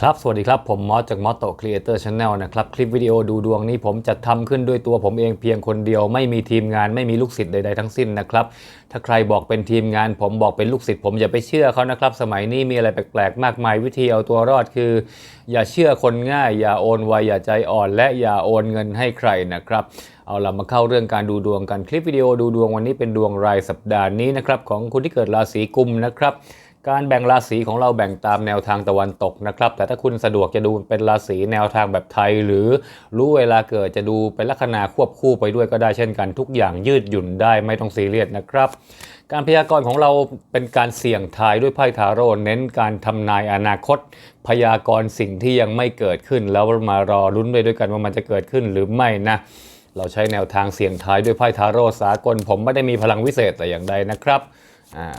ครับ สวัสดีครับ ผมมอสจากมอสโตครีเอเตอร์ชาแนลนะครับ คลิปวิดีโอดูดวงนี้ผมจะทำขึ้นด้วยตัวผมเองเพียงคนเดียว ไม่มีทีมงานไม่มีลูกศิษย์ใด ๆ ทั้งสิ้นนะครับ ถ้าใครบอกเป็นทีมงานผมบอกเป็นลูกศิษย์ผมอย่าไปเชื่อเขานะครับ สมัยนี้มีอะไรแปลกๆ มากมายวิธีเอาตัวรอดคือ อย่าเชื่อคนง่าย อย่าโอนไวอย่าใจอ่อน และอย่าโอนเงินให้ใครนะครับเอาล่ะมาเข้าเรื่องการดูดวงกันคลิปวิดีโอดูดวงวันนี้เป็นดวงรายสัปดาห์นี้นะครับของคุณที่เกิดราศีกุมนะครับ การแบ่งราศีของเราแบ่งตามแนวทางตะวันตกนะครับ แต่ถ้าคุณสะดวกจะดูเป็นราศีแนวทางแบบไทย หรือรู้เวลาเกิดจะดูเป็นลัคนาควบคู่ไปด้วยก็ได้เช่นกันทุกอย่างยืดหยุ่นได้ไม่ต้องซีเรียสนะครับ การพยากรณ์ของเราเป็นการเสี่ยงทายด้วยไพ่ทาโร่เน้นการทำนายอนาคต พยากรณ์สิ่งที่ยังไม่เกิดขึ้น แล้วมารอลุ้นไปด้วยกันว่ามันจะเกิดขึ้นหรือไม่นะเราใช้แนวทางเสี่ยงทายด้วยไพ่ทาโร่สากล ผมไม่ได้มีพลังวิเศษแต่อย่างใดนะครับ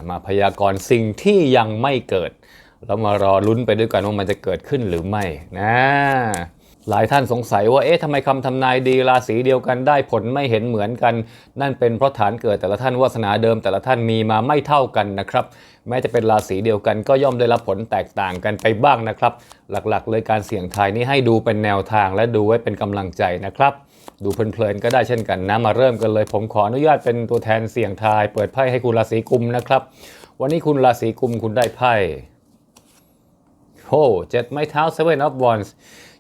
มาพยากรณ์สิ่งที่ยังไม่เกิด แล้วมารอลุ้นไปด้วยกันว่ามันจะเกิดขึ้นหรือไม่นะหลายท่านสงสัยว่าเอ๊ะทำไมคำทำนายดีราศีเดียวกันได้ผลไม่เห็นเหมือนกัน นั่นเป็นเพราะฐานเกิดแต่ละท่านวาสนาเดิมแต่ละท่านมีมาไม่เท่ากันนะครับ แม้จะเป็นราศีเดียวกันก็ย่อมได้รับผลแตกต่างกันไปบ้างนะครับ หลักๆ เลยการเสี่ยงทายนี้ให้ดูเป็นแนวทางและดูไว้เป็นกำลังใจนะครับ ดูเพลินๆก็ได้เช่นกันนะมาเริ่มกันเลย ผมขออนุญาตเป็นตัวแทนเสี่ยงทาย เปิดไพ่ให้คุณราศีกุมนะครับ วันนี้คุณราศีกุมคุณได้ไพ่โอ้เจ็ดไม้เท้าเซเว่นออฟวอนส์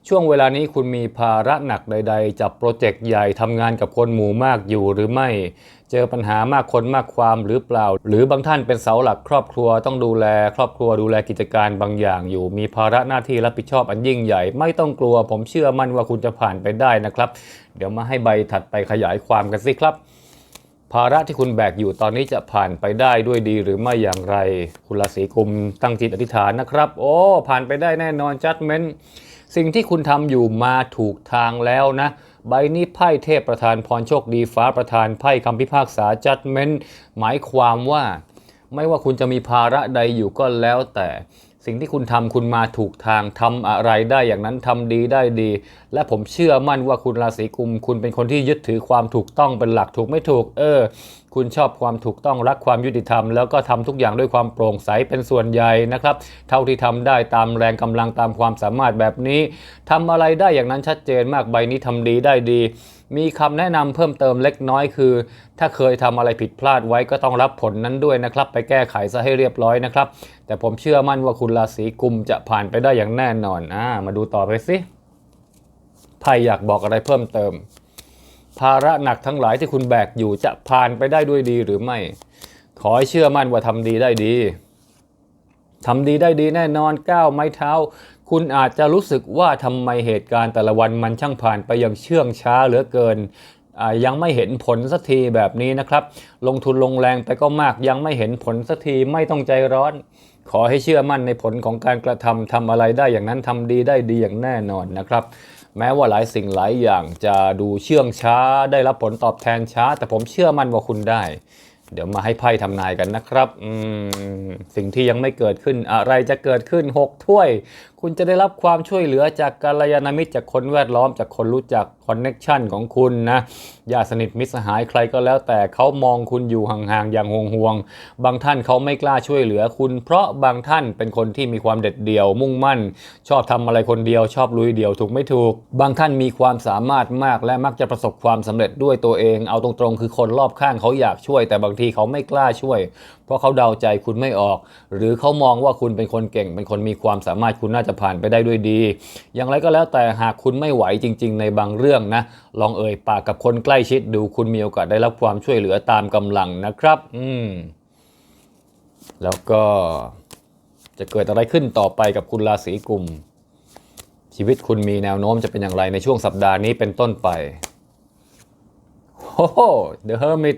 ช่วงเวลานี้คุณมีภาระหนักใด ๆ จับโปรเจกต์ใหญ่ทำงานกับคนหมู่มากอยู่หรือไม่ เจอปัญหามากคนมากความหรือเปล่า หรือบางท่านเป็นเสาหลักครอบครัวต้องดูแล ครอบครัวดูแลกิจการบางอย่างอยู่ มีภาระหน้าที่รับผิดชอบอันยิ่งใหญ่ ไม่ต้องกลัว ผมเชื่อมั่นว่าคุณจะผ่านไปได้นะครับ เดี๋ยวมาให้ใบถัดไปขยายความกันสิครับ ภาระที่คุณแบกอยู่ตอนนี้จะผ่านไปได้ด้วยดีหรือไม่อย่างไร คุณราศีกุมตั้งจิตอธิษฐานนะครับ โอ้ผ่านไปได้แน่นอนจัดเม้น สิ่งที่คุณทำอยู่มาถูกทางแล้วนะ ใบนี้ไพ่เทพประธานพรโชคดีฟ้าประธานไพ่คำพิพากษาจัดเมนหมายความว่า ไม่ว่าคุณจะมีภาระใดอยู่ก็แล้วแต่ สิ่งที่คุณทำคุณมาถูกทางทำอะไรได้อย่างนั้นทำดีได้ดี และผมเชื่อมั่นว่าคุณราศีกุม คุณเป็นคนที่ยึดถือความถูกต้องเป็นหลักถูกไม่ถูก เออ คุณชอบความถูกต้องรักความยุติธรรม แล้วก็ทำทุกอย่างด้วยความโปร่งใสเป็นส่วนใหญ่นะครับ เท่าที่ทำได้ตามแรงกำลังตามความสามารถแบบนี้ทำอะไรได้อย่างนั้นชัดเจนมากใบนี้ทำดีได้ดี มีคำแนะนำเพิ่มเติมเล็กน้อยคือ ถ้าเคยทำอะไรผิดพลาดไว้ก็ต้องรับผลนั้นด้วยนะครับ ไปแก้ไขซะให้เรียบร้อยนะครับ แต่ผมเชื่อมั่นว่าคุณราศีกุมจะผ่านไปได้อย่างแน่นอนอ่ามาดูต่อไปสิไพ่อยากบอกอะไรเพิ่มเติม ภาระหนักทั้งหลายที่คุณแบกอยู่จะผ่านไปได้ด้วยดีหรือไม่ ขอให้เชื่อมั่นว่าทำดีได้ดีทำดีได้ดีแน่นอนก้าวไม้เท้า คุณอาจจะรู้สึกว่าทำไมเหตุการณ์แต่ละวันมันช่างผ่านไปอย่างเชื่องช้าเหลือเกินอายังไม่เห็นผลสักทีแบบนี้นะครับ ลงทุนลงแรงไปก็มากยังไม่เห็นผลสักทีไม่ต้องใจร้อน ขอให้เชื่อมั่นในผลของการกระทำทำอะไรได้อย่างนั้นทำดีได้ดีอย่างแน่นอนนะครับ แม้ว่าหลายสิ่งหลายอย่างจะดูเชื่องช้า ได้รับผลตอบแทนช้า แต่ผมเชื่อมั่นว่าคุณได้เดี๋ยวมาให้ไพ่ทำนายกันนะครับอืมสิ่งที่ยังไม่เกิดขึ้นอะไรจะเกิดขึ้น 6 ถ้วยคุณจะได้รับความช่วยเหลือจากกัลยาณมิตรจากคนแวดล้อมจากคนรู้จักคอนเน็ชันของคุณนะญาติสนิทมิตรสหายใครก็แล้วแต่เขามองคุณอยู่ห่างๆอย่างห่วงๆบางท่านเขาไม่กล้าช่วยเหลือคุณ เพราะบางท่านเป็นคนที่มีความเด็ดเดี่ยว มุ่งมั่น ชอบทำอะไรคนเดียว ชอบลุยเดี่ยวถูกไม่ถูก บางท่านมีความสามารถมากและมักจะประสบความสำเร็จด้วยตัวเอง เอาตรงๆ คือคนรอบข้างเขาอยากช่วย แต่บางทีเขาไม่กล้าช่วยเพราะเขาเดาใจคุณไม่ออก หรือเขามองว่าคุณเป็นคนเก่ง เป็นคนมีความสามารถคุณน่าจะผ่านไปได้ด้วยดี อย่างไรก็แล้วแต่หากคุณไม่ไหวจริง ๆ ในบางเรื่องนะ ลองเอ่ยปากกับคนใกล้ชิดดูคุณมีโอกาสได้รับความช่วยเหลือตามกำลังนะครับ อืมแล้วก็จะเกิดอะไรขึ้นต่อไปกับคุณราศีกุม ชีวิตคุณมีแนวโน้มจะเป็นอย่างไรในช่วงสัปดาห์นี้เป็นต้นไปโอ้โห The Hermit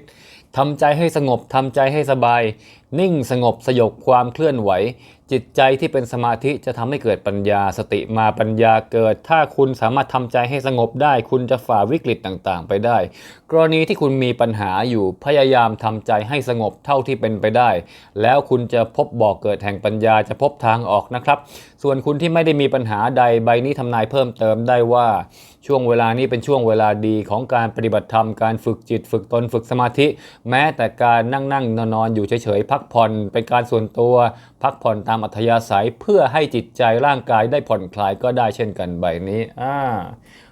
ทำใจให้สงบทำใจให้สบายนิ่งสงบสยบความเคลื่อนไหว จิตใจที่เป็นสมาธิจะทำให้เกิดปัญญาสติมาปัญญาเกิด ถ้าคุณสามารถทำใจให้สงบได้ คุณจะฝ่าวิกฤตต่างๆ ไปได้ กรณีที่คุณมีปัญหาอยู่พยายามทำใจให้สงบเท่าที่เป็นไปได้ แล้วคุณจะพบบ่อกเกิดแห่งปัญญาจะพบทางออกนะครับ ส่วนคุณที่ไม่ได้มีปัญหาใดใบนี้ทำนายเพิ่มเติมได้ว่าช่วงเวลานี้เป็นช่วงเวลาดีของการปฏิบัติธรรมการฝึกจิต ฝึกตนฝึกสมาธิ แม้แต่การนั่งนั่งนอนนอนอยู่เฉยๆพักักผ่อนเป็นการส่วนตัว พักผ่อนตามอัธยาศัยเพื่อให้จิตใจร่างกายได้ผ่อนคลายก็ได้เช่นกันใบนี้อ่า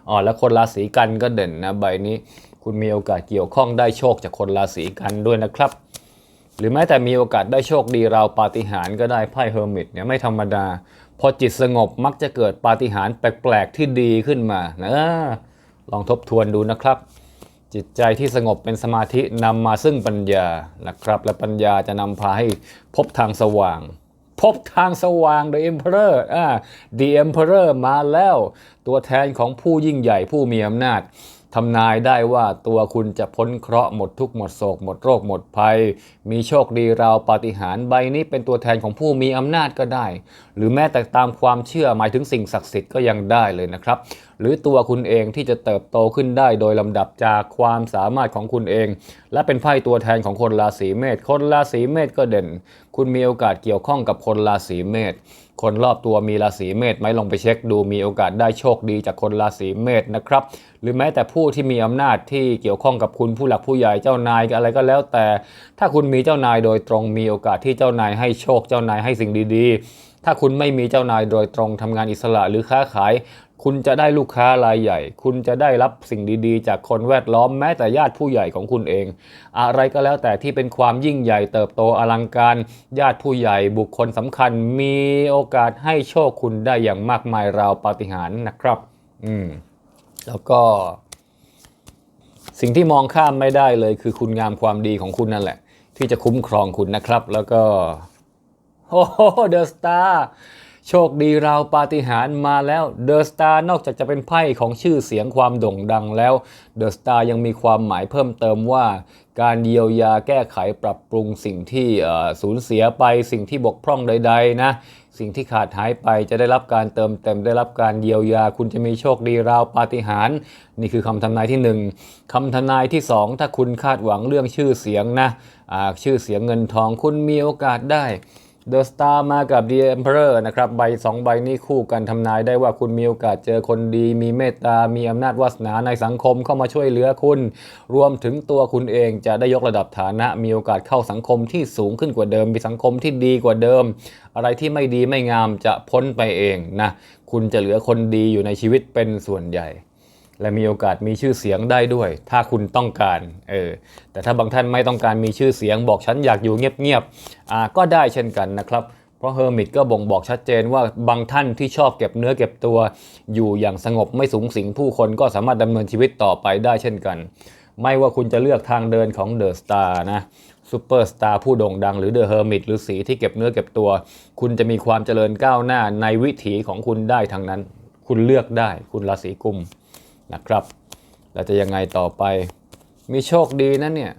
อ๋อแล้วคนราศีกันก็เด่นนะใบนี้ คุณมีโอกาสเกี่ยวข้องได้โชคจากคนราศีกันด้วยนะครับ หรือแม้แต่มีโอกาสได้โชคดีราวปาฏิหาริย์ก็ได้ไพ่เฮอร์มิตเนี่ยไม่ธรรมดา พอจิตสงบมักจะเกิดปาฏิหาริย์แปลกๆที่ดีขึ้นมานะลองทบทวนดูนะครับ จิตใจที่สงบเป็นสมาธินำมาซึ่งปัญญานะครับ และปัญญาจะนำพาให้พบทางสว่าง พบทางสว่าง The Emperor อ่า The Emperor มาแล้ว ตัวแทนของผู้ยิ่งใหญ่ผู้มีอำนาจทำนายได้ว่าตัวคุณจะพ้นเคราะห์หมดทุกข์หมดโศกหมดโรคหมดภัย มีโชคดีราวปาฏิหาริย์ใบนี้เป็นตัวแทนของผู้มีอำนาจก็ได้ หรือแม้แต่ตามความเชื่อหมายถึงสิ่งศักดิ์สิทธิ์ก็ยังได้เลยนะครับ หรือตัวคุณเองที่จะเติบโตขึ้นได้โดยลำดับจากความสามารถของคุณเอง และเป็นไพ่ตัวแทนของคนราศีเมษคนราศีเมษก็เด่น คุณมีโอกาสเกี่ยวข้องกับคนราศีเมษคนรอบตัวมีราศีเมษไหมลองไปเช็คดูมีโอกาสได้โชคดีจากคนราศีเมษนะครับ หรือแม้แต่ผู้ที่มีอำนาจที่เกี่ยวข้องกับคุณผู้หลักผู้ใหญ่เจ้านายอะไรก็แล้วแต่ ถ้าคุณมีเจ้านายโดยตรงมีโอกาสที่เจ้านายให้โชคเจ้านายให้สิ่งดีๆ ถ้าคุณไม่มีเจ้านายโดยตรงทำงานอิสระหรือค้าขาย คุณจะได้ลูกค้ารายใหญ่ คุณจะได้รับสิ่งดีๆ จากคนแวดล้อมแม้แต่ญาติผู้ใหญ่ของคุณเอง อะไรก็แล้วแต่ที่เป็นความยิ่งใหญ่เติบโตอลังการ ญาติผู้ใหญ่บุคคลสำคัญ มีโอกาสให้โชคคุณได้อย่างมากมายราวปาฏิหาริย์นะครับ อืม แล้วก็ สิ่งที่มองข้ามไม่ได้เลยคือคุณงามความดีของคุณนั่นแหละ ที่จะคุ้มครองคุณนะครับ แล้วก็ โอ้โหเดอะสตาร์โชคดีราวปาฏิหาริย์มาแล้วเดอะสตาร์นอกจากจะเป็นไพ่ของชื่อเสียงความโด่งดังแล้วเดอะสตาร์ยังมีความหมายเพิ่มเติมว่าการเยียวยาแก้ไขปรับปรุงสิ่งที่สูญเสียไปสิ่งที่บกพร่องใด ๆ นะ สิ่งที่ขาดหายไปจะได้รับการเติมเต็มได้รับการเยียวยา คุณจะมีโชคดีราวปาฏิหาริย์นี่คือคำทำนายที่หนึ่งคำทำนายที่สองถ้าคุณคาดหวังเรื่องชื่อเสียงนะชื่อเสียงเงินทองคุณมีโอกาสได้ The Star มากับ The Emperor นะครับ ใบสองใบนี้คู่กันทำนายได้ว่าคุณมีโอกาสเจอคนดี มีเมตตา มีอำนาจวาสนาในสังคมเข้ามาช่วยเหลือคุณ รวมถึงตัวคุณเองจะได้ยกระดับฐานะ มีโอกาสเข้าสังคมที่สูงขึ้นกว่าเดิม มีสังคมที่ดีกว่าเดิม อะไรที่ไม่ดีไม่งามจะพ้นไปเองนะ คุณจะเหลือคนดีอยู่ในชีวิตเป็นส่วนใหญ่ และมีโอกาสมีชื่อเสียงได้ด้วย ถ้าคุณต้องการเออแต่ถ้าบางท่านไม่ต้องการมีชื่อเสียงบอกฉันอยากอยู่เงียบๆอ่าก็ได้เช่นกันนะครับ เพราะเฮอร์มิตก็บ่งบอกชัดเจนว่าบางท่านที่ชอบเก็บเนื้อเก็บตัว อยู่อย่างสงบไม่สูงสิงผู้คนก็สามารถดำเนินชีวิตต่อไปได้เช่นกัน ไม่ว่าคุณจะเลือกทางเดินของเดอะสตาร์นะซูเปอร์สตาร์ผู้โด่งดังหรือเดอะเฮอร์มิตหรือสีที่เก็บเนื้อเก็บตัว คุณจะมีความเจริญก้าวหน้าในวิถีของคุณได้ทั้งนั้น คุณเลือกได้คุณราศีกุม นะครับแล้วจะยังไงต่อไป มีโชคดีนะเนี่ย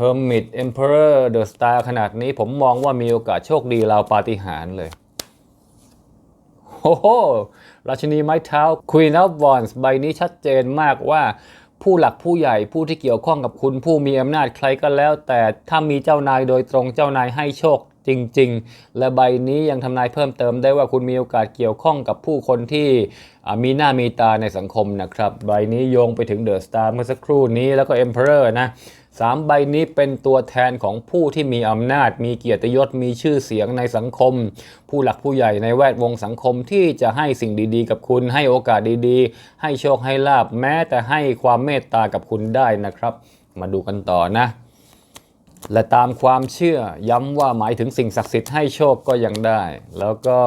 Hermit Emperor The Star ขนาดนี้ผมมองว่ามีโอกาสโชคดีราวปาฏิหาริย์เลยโอ้โหราชินีไม้เท้า Queen of Wands ใบนี้ชัดเจนมากว่าผู้หลักผู้ใหญ่ผู้ที่เกี่ยวข้องกับคุณผู้มีอำนาจใครก็แล้ว แต่ถ้ามีเจ้านายโดยตรงเจ้านายให้โชค จริง ๆ และใบนี้ยังทำนายเพิ่มเติมได้ว่าคุณมีโอกาสเกี่ยวข้องกับผู้คนที่มีหน้ามีตาในสังคมนะครับ ใบนี้โยงไปถึงเดอะสตาร์เมื่อสักครู่นี้แล้วก็ Emperor นะสามใบนี้เป็นตัวแทนของผู้ที่มีอำนาจ มีเกียรติยศ มีชื่อเสียงในสังคม ผู้หลักผู้ใหญ่ในแวดวงสังคมที่จะให้สิ่งดีๆ กับคุณ ให้โอกาสดีๆ ให้โชคให้ลาบแม้แต่ให้ความเมตตากับคุณได้นะครับ มาดูกันต่อนะ และตามความเชื่อย้ำว่าหมายถึงสิ่งศักดิ์สิทธิ์ให้โชคก็ยังได้ แล้วก็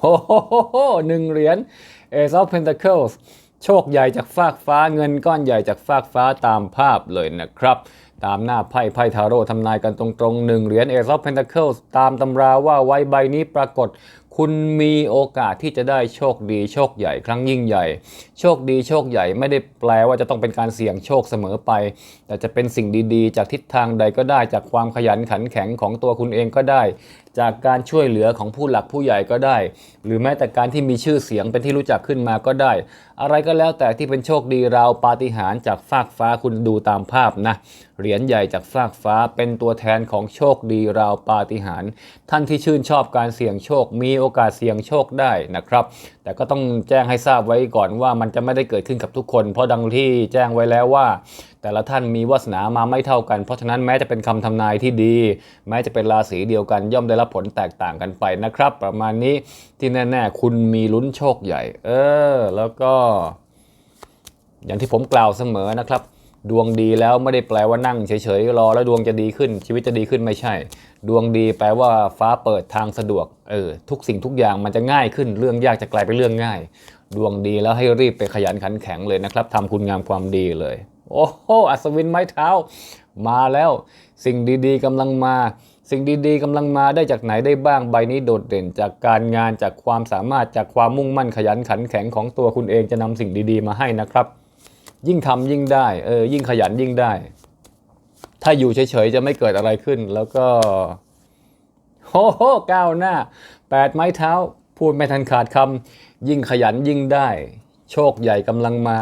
โอ้โหหนึ่งเหรียญ Ace of Pentacles โชคใหญ่จากฟากฟ้าเงินก้อนใหญ่จากฟากฟ้าตามภาพเลยนะครับ ตามหน้าไพ่ไพ่ทาโร่ทำนายกันตรงๆหนึ่งเหรียญ Ace of Pentacles ตามตำราว่าไว้ใบนี้ปรากฏ คุณมีโอกาสที่จะได้โชคดีโชคใหญ่ ครั้งยิ่งใหญ่ โชคดีโชคใหญ่ไม่ได้แปลว่าจะต้องเป็นการเสี่ยงโชคเสมอไป แต่จะเป็นสิ่งดีๆ จากทิศทางใดก็ได้จากความขยันขันแข็งของตัวคุณเองก็ได้ จากการช่วยเหลือของผู้หลักผู้ใหญ่ก็ได้ หรือแม้แต่การที่มีชื่อเสียงเป็นที่รู้จักขึ้นมาก็ได้ อะไรก็แล้วแต่ที่เป็นโชคดีเราปาฏิหาริย์จากฟากฟ้าคุณดูตามภาพนะเหรียญใหญ่จากฟากฟ้าเป็นตัวแทนของโชคดีราวปาฏิหาริย์ท่านที่ชื่นชอบการเสี่ยงโชคมีโอกาสเสี่ยงโชคได้นะครับ แต่ก็ต้องแจ้งให้ทราบไว้ก่อนว่ามันจะไม่ได้เกิดขึ้นกับทุกคน เพราะดังที่แจ้งไว้แล้วว่า แต่ละท่านมีวาสนามาไม่เท่ากัน เพราะฉะนั้นแม้จะเป็นคำทำนายที่ดี แม้จะเป็นราศีเดียวกัน ย่อมได้รับผลแตกต่างกันไปนะครับ ประมาณนี้ที่แน่ๆ คุณมีลุ้นโชคใหญ่ เออ แล้วก็ อย่างที่ผมกล่าวเสมอนะครับ ดวงดีแล้วไม่ได้แปลว่านั่งเฉยๆรอแล้วดวงจะดีขึ้น ชีวิตจะดีขึ้นไม่ใช่ ดวงดีแปลว่าฟ้าเปิดทางสะดวกเออทุกสิ่งทุกอย่างมันจะง่ายขึ้นเรื่องยากจะกลายเป็นเรื่องง่าย ดวงดีแล้วให้รีบไปขยันขันแข็งเลยนะครับทำคุณงามความดีเลย โอ้โหอัศวินไม้เท้า มาแล้วสิ่งดีๆกำลังมา สิ่งดีๆกำลังมาได้จากไหนได้บ้างใบนี้โดดเด่น จากการงานจากความสามารถจากความมุ่งมั่นขยันขันแข็งของตัวคุณเองจะนำสิ่งดีๆ มาให้นะครับ ยิ่งทำยิ่งได้เออยิ่งขยันยิ่งได้ ถ้าอยู่เฉยๆจะไม่เกิดอะไรขึ้น แล้วก็โอ้โหก้าวหน้าแปดไม้เท้า พูดไม่ทันขาดคำยิ่งขยันยิ่งได้ โชคใหญ่กำลังมา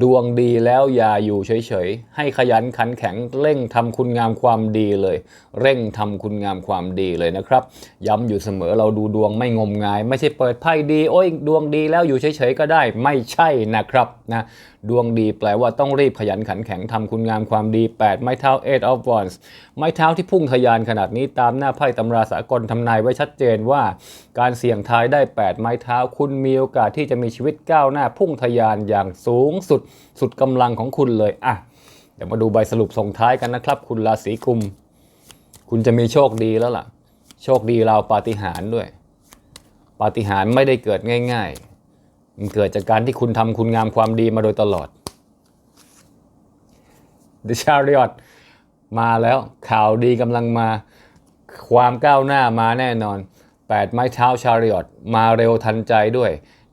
ดวงดีแล้วอย่าอยู่เฉยๆ ให้ขยันขันแข็งเร่งทำคุณงามความดีเลย เร่งทำคุณงามความดีเลยนะครับ ย้ำอยู่เสมอเราดูดวงไม่งมงาย ไม่ใช่เปิดไพ่ดี โอ้ยดวงดีแล้วอยู่เฉยๆก็ได้ไม่ใช่นะครับนะดวงดีแปลว่าต้องรีบขยันขันแข็งทำคุณงามความดี 8 ไม้เท้า eight of wands ไม้เท้าที่พุ่งทะยานขนาดนี้ตามหน้าไพ่ตำราสากลทำนายไว้ชัดเจนว่า การเสี่ยงทายได้ 8 ไม้เท้า คุณมีโอกาสที่จะมีชีวิตก้าวหน้าพุ่งทะยานอย่างสูงสุดสุดกำลังของคุณเลยอะเดี๋ยวมาดูใบสรุปส่งท้ายกันนะครับ คุณราศีกุม คุณจะมีโชคดีแล้วล่ะ โชคดีราวปาฏิหาริย์ด้วย ปาฏิหาริย์ไม่ได้เกิดง่าย ๆ มันเกิดจากการที่คุณทำคุณงามความดีมาโดยตลอด The Chariot มาแล้วข่าวดีกำลังมาความก้าวหน้ามาแน่นอน 8 ไม้เท้า Chariot มาเร็วทันใจด้วย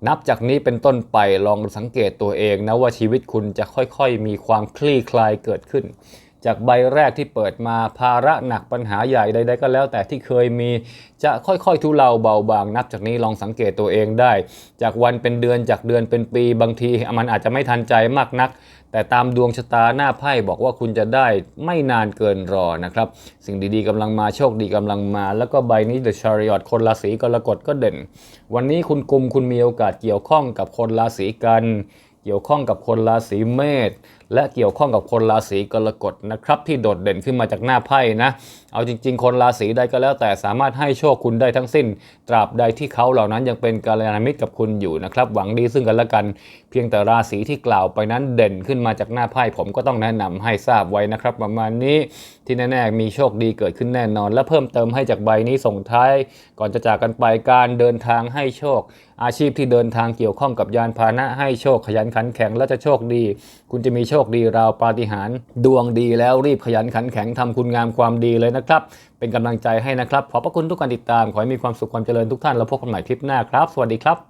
นับจากนี้เป็นต้นไปลองสังเกตตัวเองนะว่าชีวิตคุณจะค่อยๆ มีความคลี่คลายเกิดขึ้น จากใบแรกที่เปิดมาภาระหนักปัญหาใหญ่ใดๆก็แล้ว แต่ที่เคยมีจะค่อยๆทุเลาเบาบาง นับจากนี้ลองสังเกตตัวเองได้ จากวันเป็นเดือนจากเดือนเป็นปีบางที มันอาจจะไม่ทันใจมากนัก แต่ตามดวงชะตาหน้าไพ่บอกว่าคุณจะได้ไม่นานเกินรอนะครับ สิ่งดีๆกำลังมาโชคดีกำลังมา แล้วก็ใบนี้ The Chariot คนราศีกรกฎก็เด่น วันนี้คุณกลุ่มคุณมีโอกาสเกี่ยวข้องกับคนราศีกันเกี่ยวข้องกับคนราศีเมษและเกี่ยวข้องกับคนราศีกรกฎนะครับที่โดดเด่นขึ้นมาจากหน้าไพ่นะ เอาจริง ๆ คนราศีใดก็แล้วแต่สามารถให้โชคคุณได้ทั้งสิ้น ตราบใดที่เขาเหล่านั้นยังเป็นกาลยาณมิตรกับคุณอยู่นะครับ หวังดีซึ่งกันและกันเพียงแต่ราศีที่กล่าวไปนั้นเด่นขึ้นมาจากหน้าไพ่ผมก็ต้องแนะนำให้ทราบไว้นะครับ ประมาณนี้ที่แน่ๆมีโชคดีเกิดขึ้นแน่นอน และเพิ่มเติมให้จากใบนี้ส่งท้ายก่อนจะจากกันไปการเดินทางให้โชค อาชีพที่เดินทางเกี่ยวข้องกับยานพาหนะให้โชคขยันขันแข็งและจะโชคดี คุณจะมีโชคดีราวปาฏิหาริย์ดวงดีแล้วรีบขยันขันแข็งทำคุณงามความดีเลยนะครับเป็นกำลังใจให้นะครับขอบพระคุณทุกการติดตามขอให้มีความสุขความเจริญทุกท่านแล้วพบกันใหม่คลิปหน้าครับ สวัสดีครับ